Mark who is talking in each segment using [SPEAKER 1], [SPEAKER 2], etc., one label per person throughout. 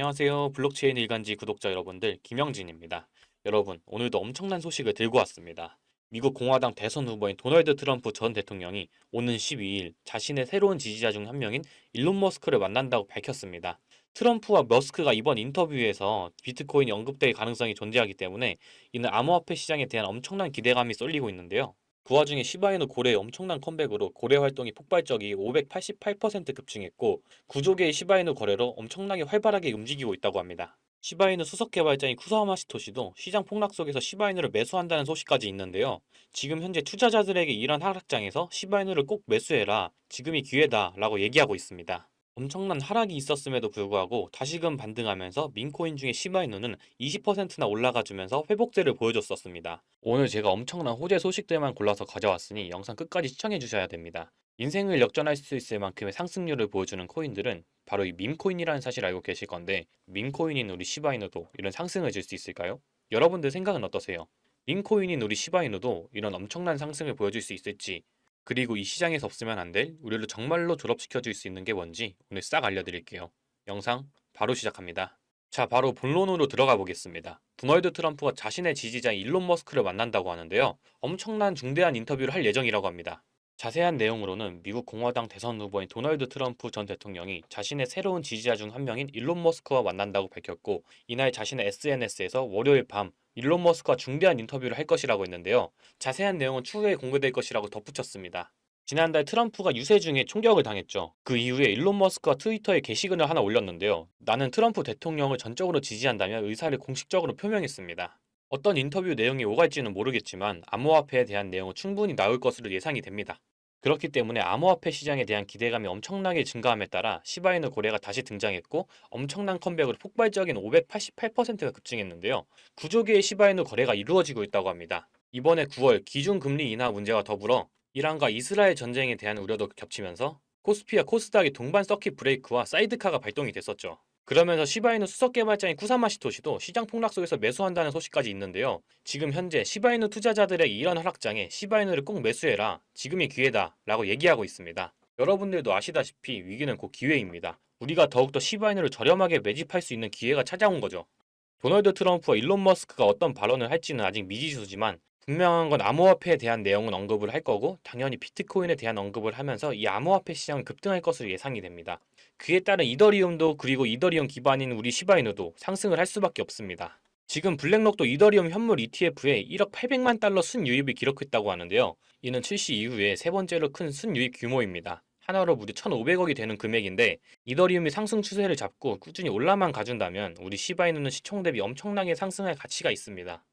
[SPEAKER 1] 안녕하세요. 블록체인 일간지 구독자 여러분들, 김영진입니다. 여러분, 오늘도 엄청난 소식을 들고 왔습니다. 미국 공화당 대선 후보인 도널드 트럼프 전 대통령이 오는 12일 자신의 새로운 지지자 중 한 명인 일론 머스크를 만난다고 밝혔습니다. 트럼프와 머스크가 이번 인터뷰에서 비트코인이 언급될 가능성이 존재하기 때문에 이는 암호화폐 시장에 대한 엄청난 기대감이 쏠리고 있는데요. 그 와중에 시바이누 고래의 엄청난 컴백으로 고래 활동이 폭발적이 588% 급증했고 구조개의 시바이누 거래로 엄청나게 활발하게 움직이고 있다고 합니다. 시바이누 수석 개발자인 쿠사와 시토시도 시장 폭락 속에서 시바이누를 매수한다는 소식까지 있는데요. 지금 현재 투자자들에게 이런 하락장에서 시바이누를 꼭 매수해라. 지금이 기회다. 라고 얘기하고 있습니다. 엄청난 하락이 있었음에도 불구하고 다시금 반등하면서 민코인 중에 시바이누는 20%나 올라가주면서 회복세를 보여줬었습니다. 오늘 제가 엄청난 호재 소식들만 골라서 가져왔으니 영상 끝까지 시청해 주셔야 됩니다. 인생을 역전할 수 있을 만큼의 상승률을 보여주는 코인들은 바로 이 밈코인이라는 사실 알고 계실 건데 밈코인인 우리 시바이누도 이런 상승을 줄 수 있을까요? 여러분들 생각은 어떠세요? 밈코인인 우리 시바이누도 이런 엄청난 상승을 보여줄 수 있을지 그리고 이 시장에서 없으면 안 될 우리를 정말로 졸업시켜 줄 수 있는 게 뭔지 오늘 싹 알려드릴게요. 영상 바로 시작합니다. 자, 바로 본론으로 들어가 보겠습니다. 도널드 트럼프가 자신의 지지자 일론 머스크를 만난다고 하는데요. 엄청난 중대한 인터뷰를 할 예정이라고 합니다. 자세한 내용으로는 미국 공화당 대선 후보인 도널드 트럼프 전 대통령이 자신의 새로운 지지자 중 한 명인 일론 머스크와 만난다고 밝혔고 이날 자신의 SNS에서 월요일 밤 일론 머스크와 중대한 인터뷰를 할 것이라고 했는데요. 자세한 내용은 추후에 공개될 것이라고 덧붙였습니다. 지난달 트럼프가 유세 중에 총격을 당했죠. 그 이후에 일론 머스크가 트위터에 게시글을 하나 올렸는데요. 나는 트럼프 대통령을 전적으로 지지한다며 의사를 공식적으로 표명했습니다. 어떤 인터뷰 내용이 오갈지는 모르겠지만 암호화폐에 대한 내용은 충분히 나올 것으로 예상이 됩니다. 그렇기 때문에 암호화폐 시장에 대한 기대감이 엄청나게 증가함에 따라 시바이누 고래가 다시 등장했고 엄청난 컴백으로 폭발적인 588%가 급증했는데요. 구조개의 시바이누 거래가 이루어지고 있다고 합니다. 이번에 9월 기준금리 인하 문제와 더불어 이란과 이스라엘 전쟁에 대한 우려도 겹치면서 코스피와 코스닥의 동반 서킷 브레이크와 사이드카가 발동이 됐었죠. 그러면서 시바이누 수석 개발자인 쿠사마시토시도 시장 폭락 속에서 매수한다는 소식까지 있는데요. 지금 현재 시바이누 투자자들의 이런 하락장에 시바이누를 꼭 매수해라. 지금이 기회다. 라고 얘기하고 있습니다. 여러분들도 아시다시피 위기는 곧 기회입니다. 우리가 더욱더 시바이누를 저렴하게 매집할 수 있는 기회가 찾아온 거죠. 도널드 트럼프와 일론 머스크가 어떤 발언을 할지는 아직 미지수지만 분명한 건 암호화폐에 대한 내용은 언급을 할 거고 당연히 비트코인에 대한 언급을 하면서 이 암호화폐 시장은 급등할 것으로 예상이 됩니다. 그에 따른 이더리움도 그리고 이더리움 기반인 우리 시바이누도 상승을 할 수밖에 없습니다. 지금 블랙록도 이더리움 현물 ETF에 1억 800만 달러 순유입을 기록했다고 하는데요. 이는 출시 이후에 세 번째로 큰 순유입 규모입니다. 하나로 무려 1,500억이 되는 금액인데 이더리움이 상승 추세를 잡고 꾸준히 올라만 가준다면 우리 시바이누는 시총 대비 엄청나게 상승할 가치가 있습니다.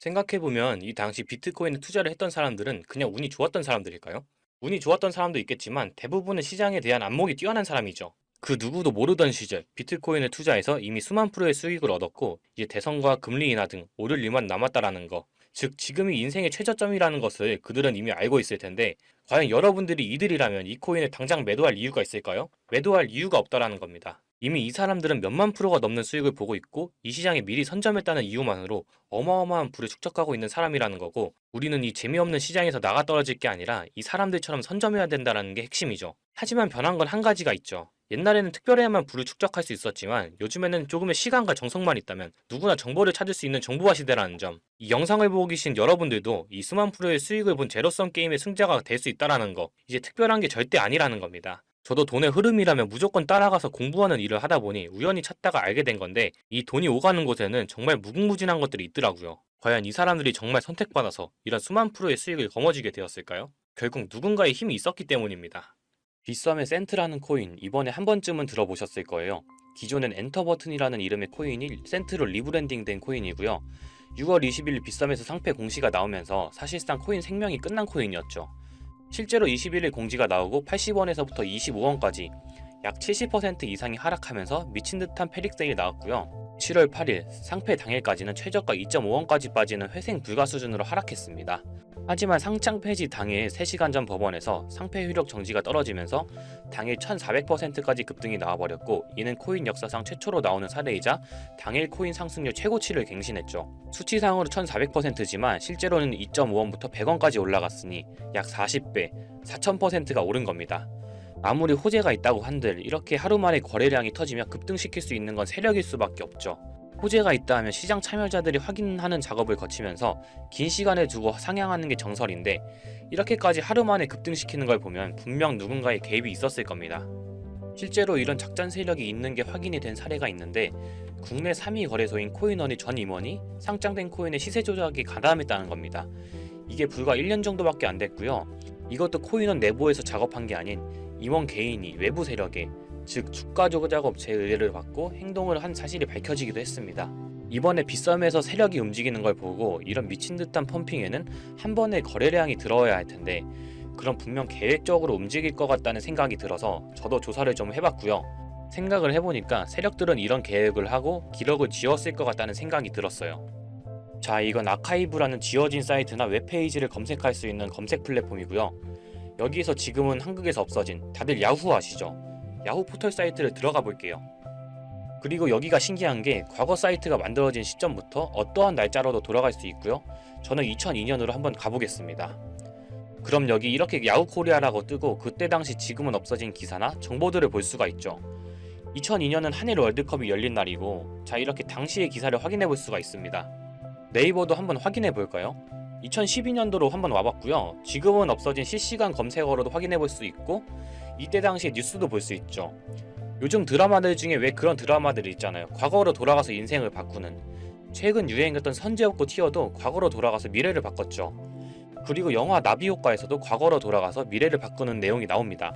[SPEAKER 1] 생각해보면 이 당시 비트코인에 투자를 했던 사람들은 그냥 운이 좋았던 사람들일까요? 운이 좋았던 사람도 있겠지만 대부분은 시장에 대한 안목이 뛰어난 사람이죠. 그 누구도 모르던 시절 비트코인을 투자해서 이미 수만 프로의 수익을 얻었고 이제 대선과 금리 인하 등 오를 일만 남았다라는 거. 즉 지금이 인생의 최저점이라는 것을 그들은 이미 알고 있을 텐데 과연 여러분들이 이들이라면 이 코인을 당장 매도할 이유가 있을까요? 매도할 이유가 없다라는 겁니다. 이미 이 사람들은 몇만 프로가 넘는 수익을 보고 있고 이 시장에 미리 선점했다는 이유만으로 어마어마한 부를 축적하고 있는 사람이라는 거고 우리는 이 재미없는 시장에서 나가 떨어질 게 아니라 이 사람들처럼 선점해야 된다는 게 핵심이죠. 하지만 변한 건 한 가지가 있죠. 옛날에는 특별해야만 부를 축적할 수 있었지만 요즘에는 조금의 시간과 정성만 있다면 누구나 정보를 찾을 수 있는 정보화 시대라는 점. 이 영상을 보고 계신 여러분들도 이 수만 프로의 수익을 본 제로섬 게임의 승자가 될 수 있다라는 거. 이제 특별한 게 절대 아니라는 겁니다. 저도 돈의 흐름이라면 무조건 따라가서 공부하는 일을 하다 보니 우연히 찾다가 알게 된 건데 이 돈이 오가는 곳에는 정말 무궁무진한 것들이 있더라고요. 과연 이 사람들이 정말 선택받아서 이런 수만 프로의 수익을 거머쥐게 되었을까요? 결국 누군가의 힘이 있었기 때문입니다. 빗썸의 센트라는 코인 이번에 한 번쯤은 들어보셨을 거예요. 기존엔 엔터 버튼이라는 이름의 코인이 센트로 리브랜딩된 코인이고요. 6월 20일 빗썸에서 상패 공시가 나오면서 사실상 코인 생명이 끝난 코인이었죠. 실제로 21일 공지가 나오고 80원에서부터 25원까지 약 70% 이상이 하락하면서 미친 듯한 패닉 세일이 나왔고요. 7월 8일 상패 당일까지는 최저가 2.5원까지 빠지는 회생 불가 수준으로 하락했습니다. 하지만 상장 폐지 당일 3시간 전 법원에서 상패 효력 정지가 떨어지면서 당일 1400%까지 급등이 나와버렸고 이는 코인 역사상 최초로 나오는 사례이자 당일 코인 상승률 최고치를 갱신했죠. 수치상으로 1400%지만 실제로는 2.5원부터 100원까지 올라갔으니 약 40배, 4000%가 오른 겁니다. 아무리 호재가 있다고 한들 이렇게 하루 만에 거래량이 터지면 급등시킬 수 있는 건 세력일 수밖에 없죠. 호재가 있다 하면 시장 참여자들이 확인하는 작업을 거치면서 긴 시간을 두고 상향하는 게 정설인데 이렇게까지 하루 만에 급등시키는 걸 보면 분명 누군가의 개입이 있었을 겁니다. 실제로 이런 작전 세력이 있는 게 확인이 된 사례가 있는데 국내 3위 거래소인 코인원의 전 임원이 상장된 코인의 시세 조작에 가담했다는 겁니다. 이게 불과 1년 정도밖에 안 됐고요. 이것도 코인원 내부에서 작업한 게 아닌 임원 개인이 외부 세력에 즉 주가 조작 업체의 의뢰를 받고 행동을 한 사실이 밝혀지기도 했습니다. 이번에 빗썸에서 세력이 움직이는 걸 보고 이런 미친 듯한 펌핑에는 한 번에 거래량이 들어야 할 텐데 그럼 분명 계획적으로 움직일 것 같다는 생각이 들어서 저도 조사를 좀 해봤고요. 생각을 해보니까 세력들은 이런 계획을 하고 기록을 지웠을 것 같다는 생각이 들었어요. 자, 이건 아카이브라는 지워진 사이트나 웹페이지를 검색할 수 있는 검색 플랫폼이고요. 여기에서 지금은 한국에서 없어진 다들 야후 아시죠? 야후 포털 사이트를 들어가 볼게요. 그리고 여기가 신기한 게 과거 사이트가 만들어진 시점부터 어떠한 날짜로도 돌아갈 수 있고요. 저는 2002년으로 한번 가보겠습니다. 그럼 여기 이렇게 야후 코리아라고 뜨고 그때 당시 지금은 없어진 기사나 정보들을 볼 수가 있죠. 2002년은 한일 월드컵이 열린 날이고 자 이렇게 당시의 기사를 확인해 볼 수가 있습니다. 네이버도 한번 확인해 볼까요? 2012년도로 한번 와봤고요. 지금은 없어진 실시간 검색어로도 확인해 볼 수 있고 이때 당시의 뉴스도 볼 수 있죠. 요즘 드라마들 중에 왜 그런 드라마들이 있잖아요. 과거로 돌아가서 인생을 바꾸는. 최근 유행했던 선제업고 티어도 과거로 돌아가서 미래를 바꿨죠. 그리고 영화 나비효과에서도 과거로 돌아가서 미래를 바꾸는 내용이 나옵니다.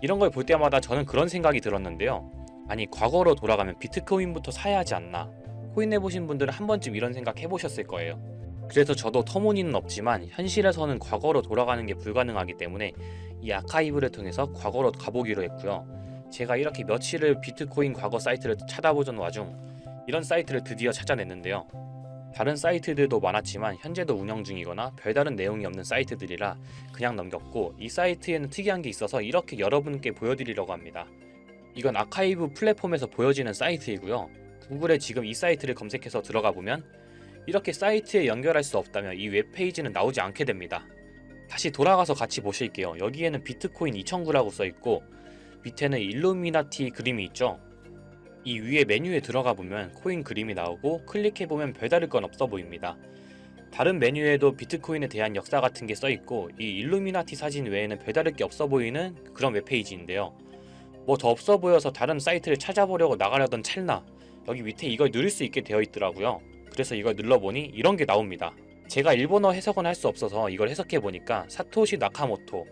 [SPEAKER 1] 이런 걸 볼 때마다 저는 그런 생각이 들었는데요. 아니 과거로 돌아가면 비트코인부터 사야 하지 않나? 코인 해보신 분들은 한 번쯤 이런 생각 해보셨을 거예요. 그래서 저도 터무니는 없지만 현실에서는 과거로 돌아가는 게 불가능하기 때문에 이 아카이브를 통해서 과거로 가보기로 했고요. 제가 이렇게 며칠을 비트코인 과거 사이트를 찾아보던 와중 이런 사이트를 드디어 찾아냈는데요. 다른 사이트들도 많았지만 현재도 운영 중이거나 별다른 내용이 없는 사이트들이라 그냥 넘겼고 이 사이트에는 특이한 게 있어서 이렇게 여러분께 보여드리려고 합니다. 이건 아카이브 플랫폼에서 보여지는 사이트이고요. 구글에 지금 이 사이트를 검색해서 들어가 보면 이렇게 사이트에 연결할 수 없다면 이 웹페이지는 나오지 않게 됩니다. 다시 돌아가서 같이 보실게요. 여기에는 비트코인 2009라고 써 있고 밑에는 일루미나티 그림이 있죠. 이 위에 메뉴에 들어가 보면 코인 그림이 나오고 클릭해 보면 별다를 건 없어 보입니다. 다른 메뉴에도 비트코인에 대한 역사 같은 게 써 있고 이 일루미나티 사진 외에는 별다를 게 없어 보이는 그런 웹페이지인데요. 뭐 더 없어 보여서 다른 사이트를 찾아보려고 나가려던 찰나 여기 밑에 이걸 누릴 수 있게 되어 있더라고요. 그래서 이걸 눌러보니 이런 게 나옵니다. 제가 일본어 해석은 할 수 없어서 이걸 해석해 보니까 사토시 나카모토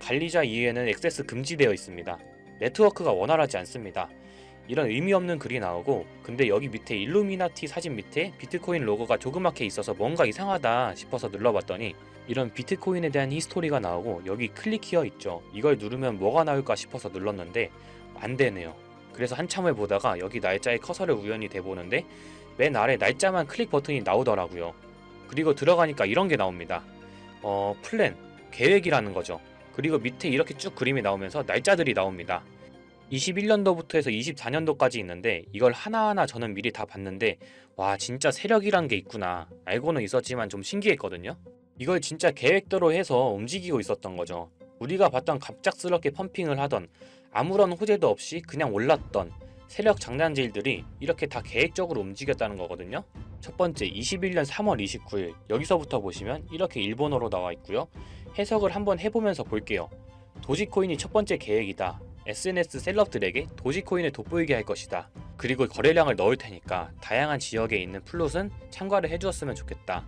[SPEAKER 1] 관리자 이해는 액세스 금지되어 있습니다. 네트워크가 원활하지 않습니다. 이런 의미 없는 글이 나오고 근데 여기 밑에 일루미나티 사진 밑에 비트코인 로고가 조그맣게 있어서 뭔가 이상하다 싶어서 눌러봤더니 이런 비트코인에 대한 히스토리가 나오고 여기 클릭 히어 있죠. 이걸 누르면 뭐가 나올까 싶어서 눌렀는데 안 되네요. 그래서 한참을 보다가 여기 날짜에 커서를 우연히 대보는데 맨 아래 날짜만 클릭 버튼이 나오더라고요. 그리고 들어가니까 이런 게 나옵니다. 어, 플랜, 계획이라는 거죠. 그리고 밑에 이렇게 쭉 그림이 나오면서 날짜들이 나옵니다. 21년도부터 해서 24년도까지 있는데 이걸 하나하나 저는 미리 다 봤는데 와 진짜 세력이란 게 있구나 알고는 있었지만 좀 신기했거든요 이걸 진짜 계획대로 해서 움직이고 있었던 거죠 우리가 봤던 갑작스럽게 펌핑을 하던 아무런 호재도 없이 그냥 올랐던 세력 장난질들이 이렇게 다 계획적으로 움직였다는 거거든요 첫 번째 21년 3월 29일 여기서부터 보시면 이렇게 일본어로 나와 있고요 해석을 한번 해보면서 볼게요 도지코인이 첫 번째 계획이다 SNS 셀럽들에게 도지코인을 돋보이게 할 것이다. 그리고 거래량을 넣을 테니까 다양한 지역에 있는 플롯은 참가를 해주었으면 좋겠다.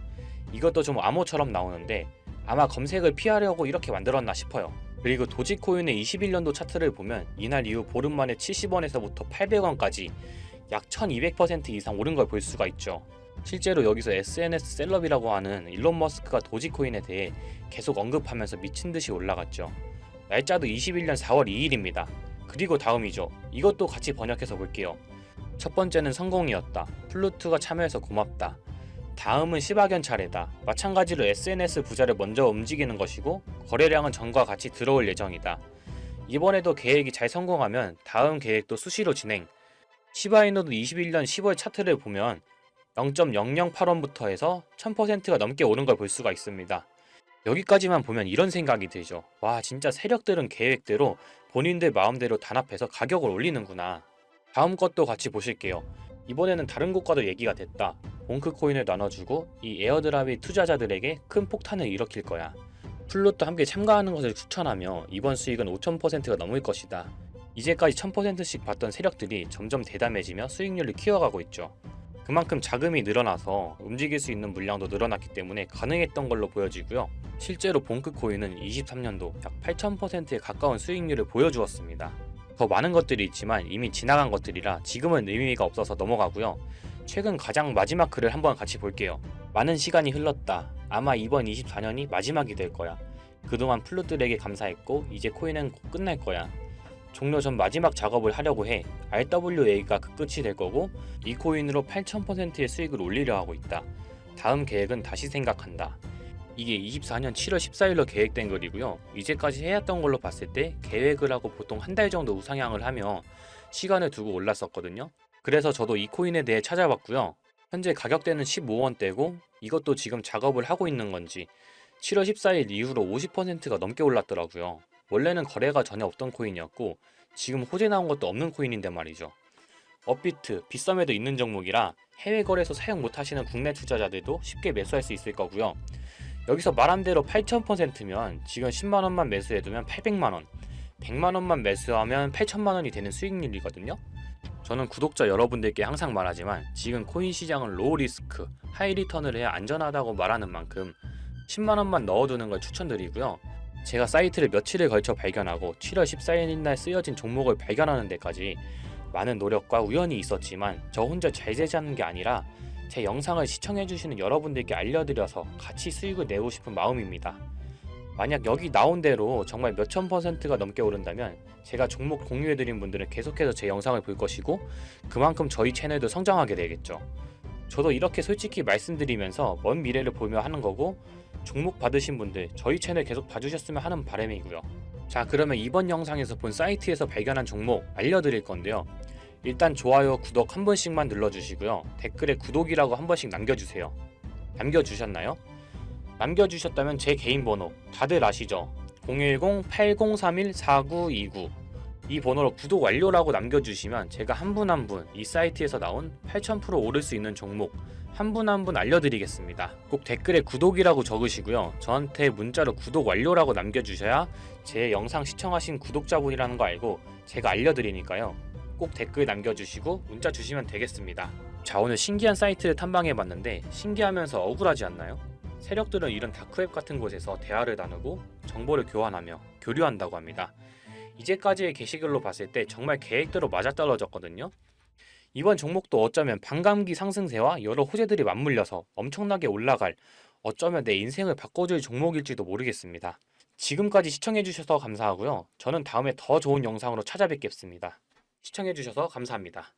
[SPEAKER 1] 이것도 좀 암호처럼 나오는데 아마 검색을 피하려고 이렇게 만들었나 싶어요. 그리고 도지코인의 21년도 차트를 보면 이날 이후 보름 만에 70원에서부터 800원까지 약 1200% 이상 오른 걸 볼 수가 있죠. 실제로 여기서 SNS 셀럽이라고 하는 일론 머스크가 도지코인에 대해 계속 언급하면서 미친 듯이 올라갔죠. 날짜도 21년 4월 2일입니다. 그리고 다음이죠. 이것도 같이 번역해서 볼게요. 첫 번째는 성공이었다. 플루트가 참여해서 고맙다. 다음은 시바견 차례다. 마찬가지로 SNS 부자를 먼저 움직이는 것이고 거래량은 전과 같이 들어올 예정이다. 이번에도 계획이 잘 성공하면 다음 계획도 수시로 진행. 시바이노도 21년 10월 차트를 보면 0.008원부터 해서 1000%가 넘게 오른 걸 볼 수가 있습니다. 여기까지만 보면 이런 생각이 들죠. 와, 진짜 세력들은 계획대로 본인들 마음대로 단합해서 가격을 올리는구나. 다음 것도 같이 보실게요. 이번에는 다른 곳과도 얘기가 됐다. 몽크 코인을 나눠주고 이 에어드랍이 투자자들에게 큰 폭탄을 일으킬 거야. 플롯도 함께 참가하는 것을 추천하며 이번 수익은 5,000%가 넘을 것이다. 이제까지 1000%씩 받던 세력들이 점점 대담해지며 수익률을 키워가고 있죠. 그만큼 자금이 늘어나서 움직일 수 있는 물량도 늘어났기 때문에 가능했던 걸로 보여지고요. 실제로 봉크 코인은 23년도 약 8,000%에 가까운 수익률을 보여주었습니다. 더 많은 것들이 있지만 이미 지나간 것들이라 지금은 의미가 없어서 넘어가고요. 최근 가장 마지막 글을 한번 같이 볼게요. 많은 시간이 흘렀다. 아마 이번 24년이 마지막이 될 거야. 그동안 플룻들에게 감사했고 이제 코인은 곧 끝날 거야. 종료 전 마지막 작업을 하려고 해. RWA가 그 끝이 될 거고 이 코인으로 8,000%의 수익을 올리려 하고 있다. 다음 계획은 다시 생각한다. 이게 24년 7월 14일로 계획된 글이고요. 이제까지 해왔던 걸로 봤을 때 계획을 하고 보통 한 달 정도 우상향을 하며 시간을 두고 올랐었거든요. 그래서 저도 이 코인에 대해 찾아봤고요. 현재 가격대는 15원대고 이것도 지금 작업을 하고 있는 건지 7월 14일 이후로 50%가 넘게 올랐더라고요. 원래는 거래가 전혀 없던 코인이었고 지금 호재 나온 것도 없는 코인인데 말이죠. 업비트, 빗썸에도 있는 종목이라 해외 거래소 사용 못 하시는 국내 투자자들도 쉽게 매수할 수 있을 거고요. 여기서 말한 대로 8,000%면 지금 10만 원만 매수해 두면 800만 원, 100만 원만 매수하면 8천만 원이 되는 수익률이거든요. 저는 구독자 여러분들께 항상 말하지만 지금 코인 시장은 로우 리스크, 하이 리턴을 해야 안전하다고 말하는 만큼 10만 원만 넣어두는 걸 추천드리고요. 제가 사이트를 며칠을 걸쳐 발견하고 7월 14일 날 쓰여진 종목을 발견하는 데까지 많은 노력과 우연이 있었지만 저 혼자 잘 되자는 게 아니라 제 영상을 시청해주시는 여러분들께 알려드려서 같이 수익을 내고 싶은 마음입니다. 만약 여기 나온 대로 정말 몇천 퍼센트가 넘게 오른다면 제가 종목 공유해드린 분들은 계속해서 제 영상을 볼 것이고 그만큼 저희 채널도 성장하게 되겠죠. 저도 이렇게 솔직히 말씀드리면서 먼 미래를 보며 하는 거고 종목 받으신 분들 저희 채널 계속 봐주셨으면 하는 바람이고요. 자 그러면 이번 영상에서 본 사이트에서 발견한 종목 알려드릴 건데요. 일단 좋아요, 구독 한 번씩만 눌러주시고요. 댓글에 구독이라고 한 번씩 남겨주세요. 남겨주셨나요? 남겨주셨다면 제 개인 번호 다들 아시죠? 010-8031-4929 이 번호로 구독 완료라고 남겨주시면 제가 한 분 한 분 이 사이트에서 나온 8000% 오를 수 있는 종목 한 분 한 분 알려드리겠습니다. 꼭 댓글에 구독이라고 적으시고요. 저한테 문자로 구독 완료라고 남겨주셔야 제 영상 시청하신 구독자분이라는 거 알고 제가 알려드리니까요. 꼭 댓글 남겨주시고 문자 주시면 되겠습니다. 자 오늘 신기한 사이트를 탐방해봤는데 신기하면서 억울하지 않나요? 세력들은 이런 다크웹 같은 곳에서 대화를 나누고 정보를 교환하며 교류한다고 합니다. 이제까지의 게시글로 봤을 때 정말 계획대로 맞아떨어졌거든요. 이번 종목도 어쩌면 반감기 상승세와 여러 호재들이 맞물려서 엄청나게 올라갈 어쩌면 내 인생을 바꿔줄 종목일지도 모르겠습니다. 지금까지 시청해주셔서 감사하고요. 저는 다음에 더 좋은 영상으로 찾아뵙겠습니다. 시청해주셔서 감사합니다.